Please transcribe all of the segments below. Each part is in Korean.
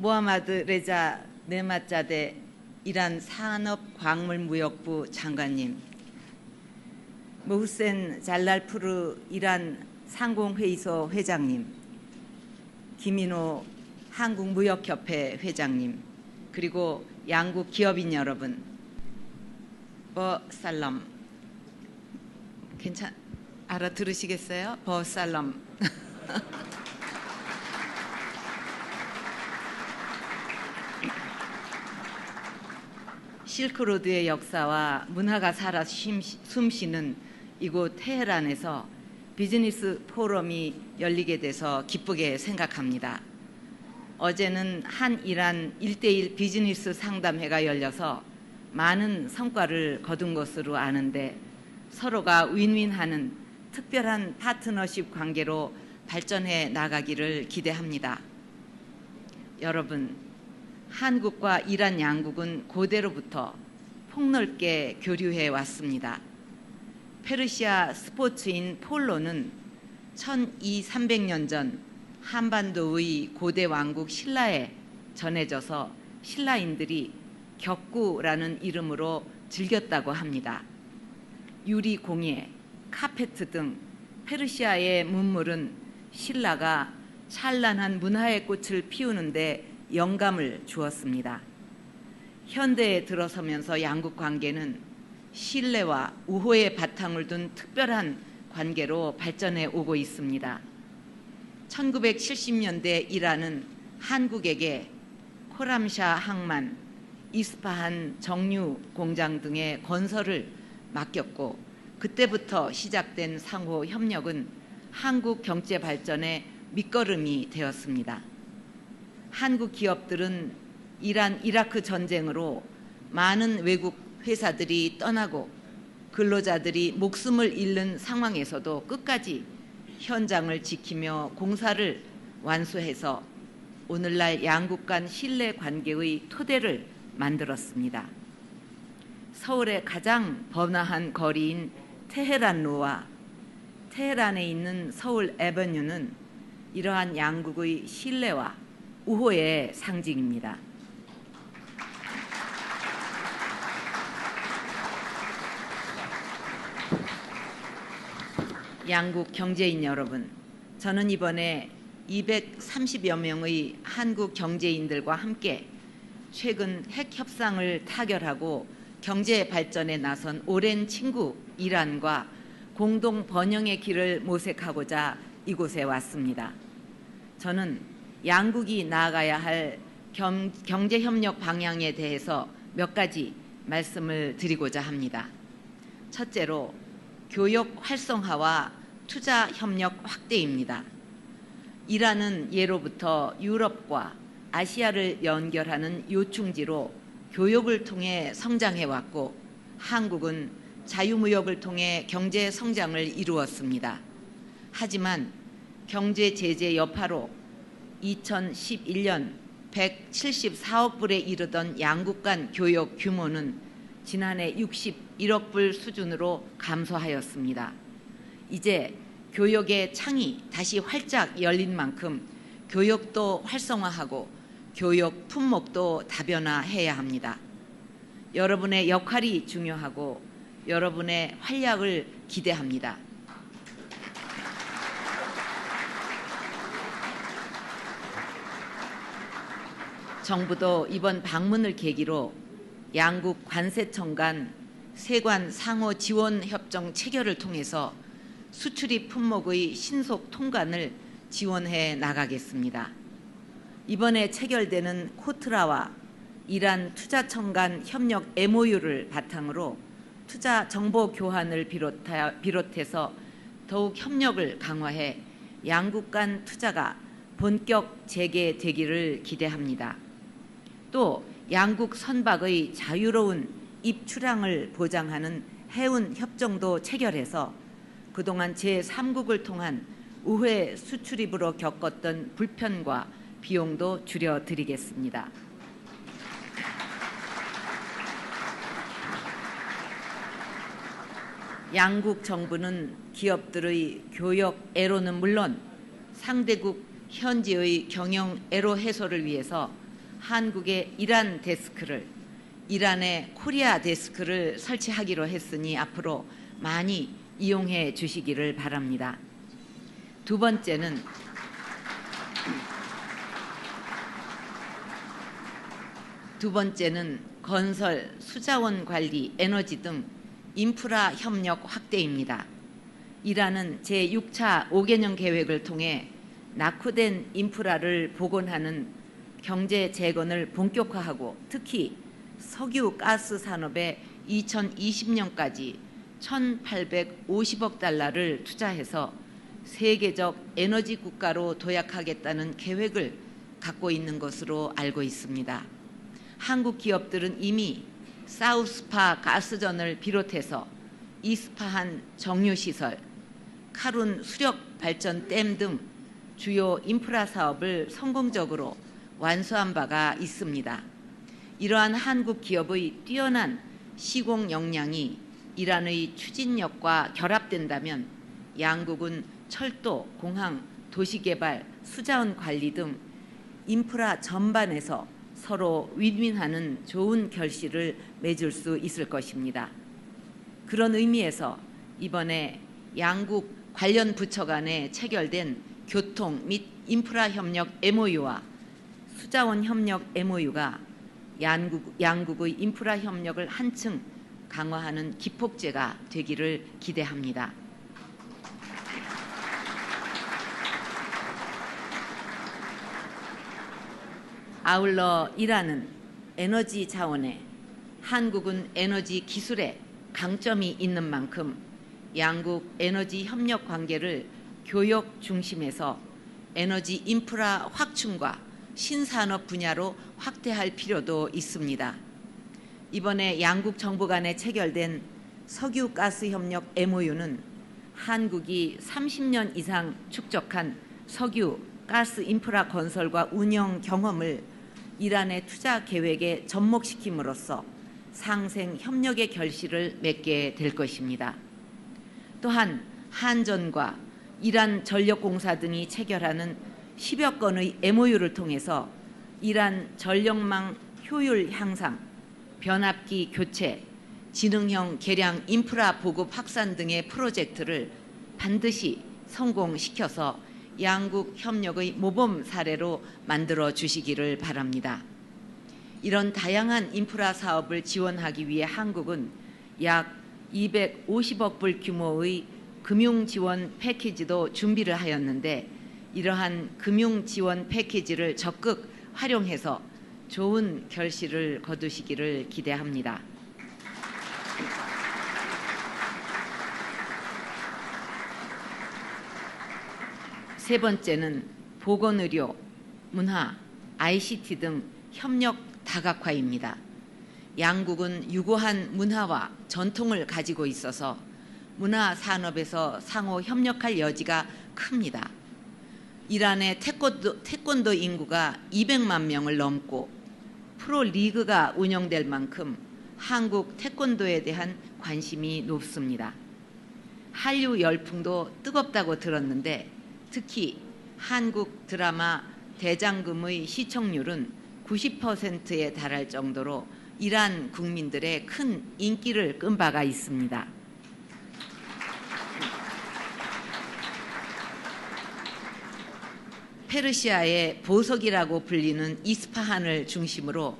모하마드 레자 네마자데 이란 산업광물무역부 장관님, 모후센 잘랄푸르 이란 상공회의소 회장님, 김인호 한국무역협회 회장님, 그리고 양국 기업인 여러분, 버살럼. 괜찮 알아들으시겠어요? 버살럼 실크로드의 역사와 문화가 살아 쉼- 숨쉬는 이곳 테헤란에서 비즈니스 포럼이 열리게 돼서 기쁘게 생각합니다. 어제는 한 이란 1대1 비즈니스 상담회가 열려서 많은 성과를 거둔 것으로 아는데 서로가 윈윈하는 특별한 파트너십 관계로 발전해 나가기를 기대합니다. 여러분, 한국과 이란 양국은 고대로부터 폭넓게 교류해 왔습니다. 페르시아 스포츠인 폴로는 1200년 전 한반도의 고대 왕국 신라에 전해져서 신라인들이 격구라는 이름으로 즐겼다고 합니다. 유리 공예, 카페트 등 페르시아의 문물은 신라가 찬란한 문화의 꽃을 피우는데 영감을 주었습니다. 현대에 들어서면서 양국 관계는 신뢰와 우호의 바탕을 둔 특별한 관계로 발전해 오고 있습니다. 1970년대 이란은 한국에게 코람샤 항만, 이스파한 정유 공장 등의 건설을 맡겼고 그때부터 시작된 상호 협력은 한국 경제 발전의 밑거름이 되었습니다. 한국 기업들은 이란 이라크 전쟁으로 많은 외국 회사들이 떠나고 근로자들이 목숨을 잃는 상황에서도 끝까지 현장을 지키며 공사를 완수해서 오늘날 양국 간 신뢰 관계의 토대를 만들었습니다. 서울의 가장 번화한 거리인 테헤란로와 테헤란에 있는 서울 에버뉴는 이러한 양국의 신뢰와 우호의 상징입니다. 양국 경제인 여러분, 저는 이번에 230여 명의 한국 경제인들과 함께 최근 핵 협상을 타결하고 경제 발전에 나선 오랜 친구 이란과 공동 번영의 길을 모색하고자 이곳에 왔습니다. 저는 양국이 나아가야 할 경, 경제 협력 방향에 대해서 몇 가지 말씀을 드리고자 합니다. 첫째로 교역 활성화와 투자 협력 확대입니다. 이란은 예로부터 유럽과 아시아를 연결하는 요충지로 교역을 통해 성장해 왔고 한국은 자유무역을 통해 경제 성장을 이루었습니다. 하지만 경제 제재 여파로 2011년 174억 불에 이르던 양국 간 교역 규모는 지난해 61억 불 수준으로 감소하였습니다. 이제 교역의 창이 다시 활짝 열린 만큼 교역도 활성화하고 교역 품목도 다변화해야 합니다. 여러분의 역할이 중요하고 여러분의 활약을 기대합니다. 정부도 이번 방문을 계기로 양국 관세청 간 세관 상호 지원 협정 체결을 통해서 수출입 품목의 신속 통관을 지원해 나가겠습니다. 이번에 체결되는 코트라와 이란 투자청 간 협력 MOU를 바탕으로 투자 정보 교환을 비롯해서 더욱 협력을 강화해 양국 간 투자가 본격 재개되기를 기대합니다. 또 양국 선박의 자유로운 입출항을 보장하는 해운 협정도 체결해서 그동안 제3국을 통한 우회 수출입으로 겪었던 불편과 비용도 줄여드리겠습니다. 양국 정부는 기업들의 교역 애로는 물론 상대국 현지의 경영 애로 해소를 위해서 한국의 이란 데스크를 이란의 코리아 데스크를 설치하기로 했으니 앞으로 많이 이용해 주시기를 바랍니다. 두 번째는 두 번째는 건설, 수자원 관리, 에너지 등 인프라 협력 확대입니다. 이란은 제6차 5개년 계획을 통해 낙후된 인프라를 복원하는 경제 재건을 본격화하고 특히 석유 가스 산업에 2020년까지 1,850억 달러를 투자해서 세계적 에너지 국가로 도약하겠다는 계획을 갖고 있는 것으로 알고 있습니다. 한국 기업들은 이미 사우스파 가스전을 비롯해서 이스파한 정유시설, 카룬 수력 발전 댐 등 주요 인프라 사업을 성공적으로 완수한 바가 있습니다. 이러한 한국 기업의 뛰어난 시공 역량이 이란의 추진력과 결합된다면 양국은 철도, 공항, 도시개발, 수자원 관리 등 인프라 전반에서 서로 윈윈하는 좋은 결실을 맺을 수 있을 것입니다. 그런 의미에서 이번에 양국 관련 부처 간에 체결된 교통 및 인프라 협력 MOU와 수자원 협력 MOU가 양국, 양국의 인프라 협력을 한층 강화하는 기폭제가 되기를 기대합니다. 아울러 이란은 에너지 자원에 한국은 에너지 기술에 강점이 있는 만큼 양국 에너지 협력 관계를 교역 중심에서 에너지 인프라 확충과 신산업 분야로 확대할 필요도 있습니다. 이번에 양국 정부 간에 체결된 석유 가스 협력 MOU는 한국이 30년 이상 축적한 석유 가스 인프라 건설과 운영 경험을 이란의 투자 계획에 접목시킴으로써 상생 협력의 결실을 맺게 될 것입니다. 또한 한전과 이란 전력공사 등이 체결하는 10여 건의 MOU를 통해서 이란 전력망 효율 향상, 변압기 교체, 지능형 계량 인프라 보급 확산 등의 프로젝트를 반드시 성공시켜서 양국 협력의 모범 사례로 만들어 주시기를 바랍니다. 이런 다양한 인프라 사업을 지원하기 위해 한국은 약 250억 불 규모의 금융 지원 패키지도 준비를 하였는데 이러한 금융 지원 패키지를 적극 활용해서 좋은 결실을 거두시기를 기대합니다. 세 번째는 보건의료, 문화, ICT 등 협력 다각화입니다. 양국은 유구한 문화와 전통을 가지고 있어서 문화 산업에서 상호 협력할 여지가 큽니다. 이란의 태권도, 태권도 인구가 200만 명을 넘고 프로 리그가 운영될 만큼 한국 태권도에 대한 관심이 높습니다. 한류 열풍도 뜨겁다고 들었는데 특히 한국 드라마 대장금의 시청률은 90%에 달할 정도로 이란 국민들의 큰 인기를 끈 바가 있습니다. 페르시아의 보석이라고 불리는 이스파한을 중심으로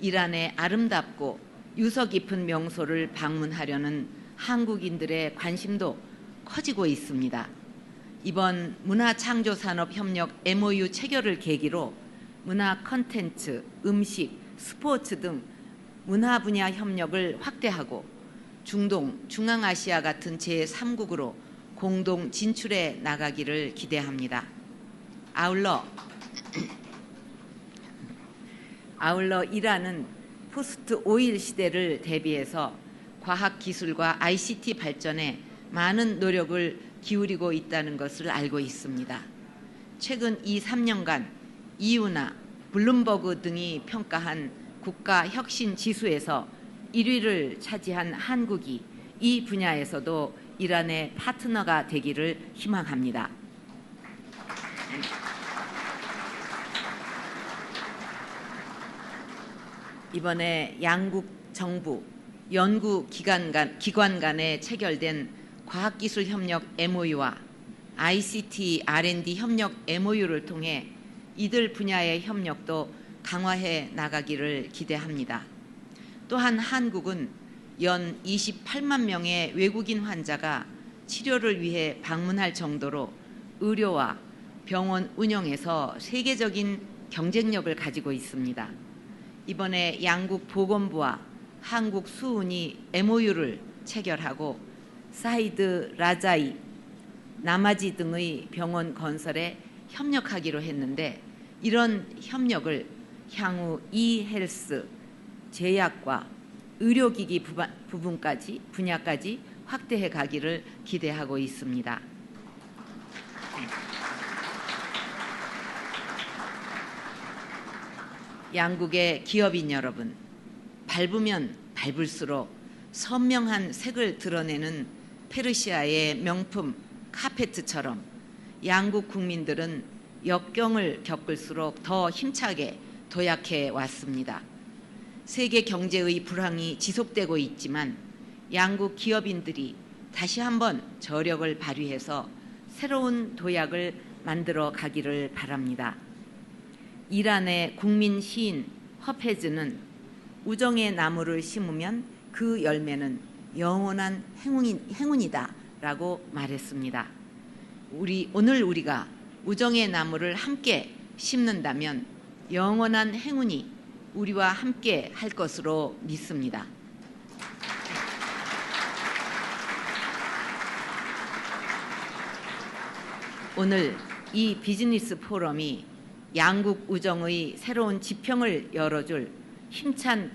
이란의 아름답고 유서 깊은 명소를 방문하려는 한국인들의 관심도 커지고 있습니다. 이번 문화창조산업협력 MOU 체결을 계기로 문화 컨텐츠, 음식, 스포츠 등 문화 분야 협력을 확대하고 중동, 중앙아시아 같은 제3국으로 공동 진출해 나가기를 기대합니다. 아울러 아울러 이란은 포스트 오일 시대를 대비해서 과학 기술과 ICT 발전에 많은 노력을 기울이고 있다는 것을 알고 있습니다. 최근 2, 3년간 이유나 블룸버그 등이 평가한 국가 혁신 지수에서 1위를 차지한 한국이 이 분야에서도 이란의 파트너가 되기를 희망합니다. 이번에 양국 정부 연구 기관 간, 기관 간에 체결된 과학기술 협력 MOU와 ICT R&D 협력 MOU를 통해 이들 분야의 협력도 강화해 나가기를 기대합니다. 또한 한국은 연 28만 명의 외국인 환자가 치료를 위해 방문할 정도로 의료와 병원 운영에서 세계적인 경쟁력을 가지고 있습니다. 이번에 양국 보건부와 한국 수은이 MOU를 체결하고 사이드 라자이, 나마지 등의 병원 건설에 협력하기로 했는데 이런 협력을 향후 이헬스, 제약과 의료기기 부분까지 분야까지 확대해 가기를 기대하고 있습니다. 양국의 기업인 여러분, 밟으면 밟을수록 선명한 색을 드러내는 페르시아의 명품 카페트처럼 양국 국민들은 역경을 겪을수록 더 힘차게 도약해 왔습니다. 세계 경제의 불황이 지속되고 있지만 양국 기업인들이 다시 한번 저력을 발휘해서 새로운 도약을 만들어 가기를 바랍니다. 이란의 국민 시인 허페즈는 우정의 나무를 심으면 그 열매는 영원한 행운이, 행운이다 라고 말했습니다. 우리 오늘 우리가 우정의 나무를 함께 심는다면 영원한 행운이 우리와 함께 할 것으로 믿습니다. 오늘 이 비즈니스 포럼이 양국 우정의 새로운 지평을 열어줄 힘찬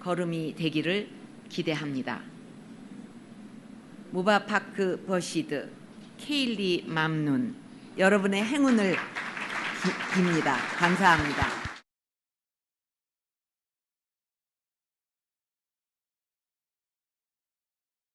걸음이 되기를 기대합니다. 무바파크 버시드, 케일리 맘눈 여러분의 행운을 기- 빕니다. 감사합니다.